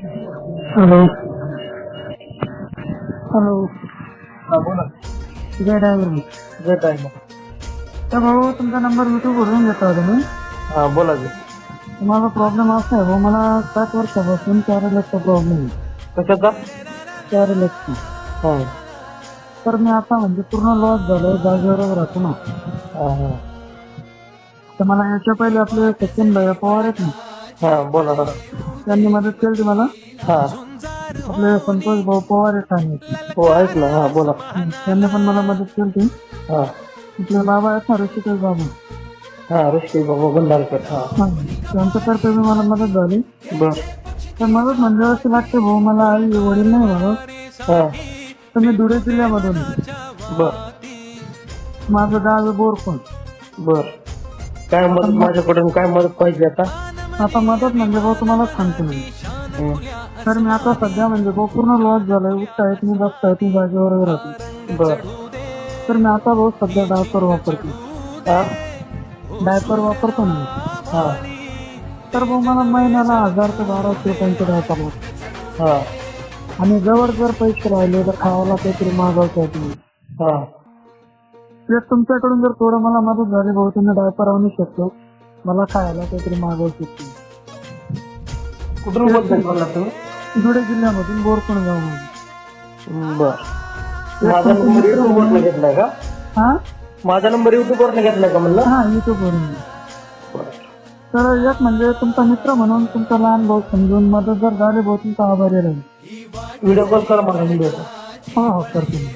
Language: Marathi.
हॅलो. हॅलो. हा बोला. जय ड्रायव्हर जे काय मग तर भाऊ तुमचा नंबर युट्यूब वरून घेतला होता मी. हा बोला की. माझा प्रॉब्लेम असा आहे भाऊ मला सात वर्षापासून चार लक्षचा प्रॉब्लेम आहे. कशाचा? चार लक्ष. हा. तर मी आता म्हणजे पूर्ण लॉस झालोय जागेवर राहतो ना. हा हा. तर मला याच्या पहिले आपले सचिन भैया पवार आहेत ना. हा बोला. हा त्यांनी मदत केली होती मला. हा. आपले संतोष भाऊ पवार आहेत हो ऐक ना हा बोला. त्यांनी पण मला मदत केली होती. हा. आपले बाबा आहेत ना ऋषिकेश बाबा. हा ऋषी बाबा बंधारकर. हा. हा. त्यांच्यातर्फे मला मदत झाली. बर. तर मदत म्हणजे अशी लागते भाऊ मला आई वडील नाही मला हा. तर मी धुळे जिल्ह्यामधून. आहे. बर. माझं गाव आहे बोरकोण बर. काय मदत माझ्याकडून काय मदत पाहिजे आता? आता मदत म्हणजे भाऊ तुम्हाला सांगतो मी. हम्म. तर मी आता सध्या म्हणजे भाऊ पूर्ण लॉस झालाय उठता येत मी येत मी जागेवर राहतो बर. तर मी आता भाऊ सध्या डायपर वापरतो. हा? डायपर वापरतो मी. हा. तर भाऊ मला महिन्याला हजार ते बाराशे रुपयांचे डायपर लागतो हा. आणि जवळ जर पैसे राहिले तर खावायला काहीतरी मागवता येत नाही. हा. तुमच्याकडून जर थोडं मला मदत झाली भाऊ तुम्ही डायपर आणू शकतो. मला खायला काहीतरी मागवू शकतो कुठून बोलताय बोला तुम्ही धुळे जिल्ह्यामधून बोरकोण गाव बर. माझा नंबर युट्यूब वरनं घेतलाय का? हा? माझा नंबर युट्यूब वरनं घेतलाय का म्हणलं? हा युट्यूब वरून. तर एक म्हणजे तुमचा मित्र म्हणून तुमचा लहान भाऊ समजून मदत जर झाली भाऊ तुमचा आभारी राहील. व्हिडिओ कॉल करा मला व्हिडिओ हा हो करतो मी.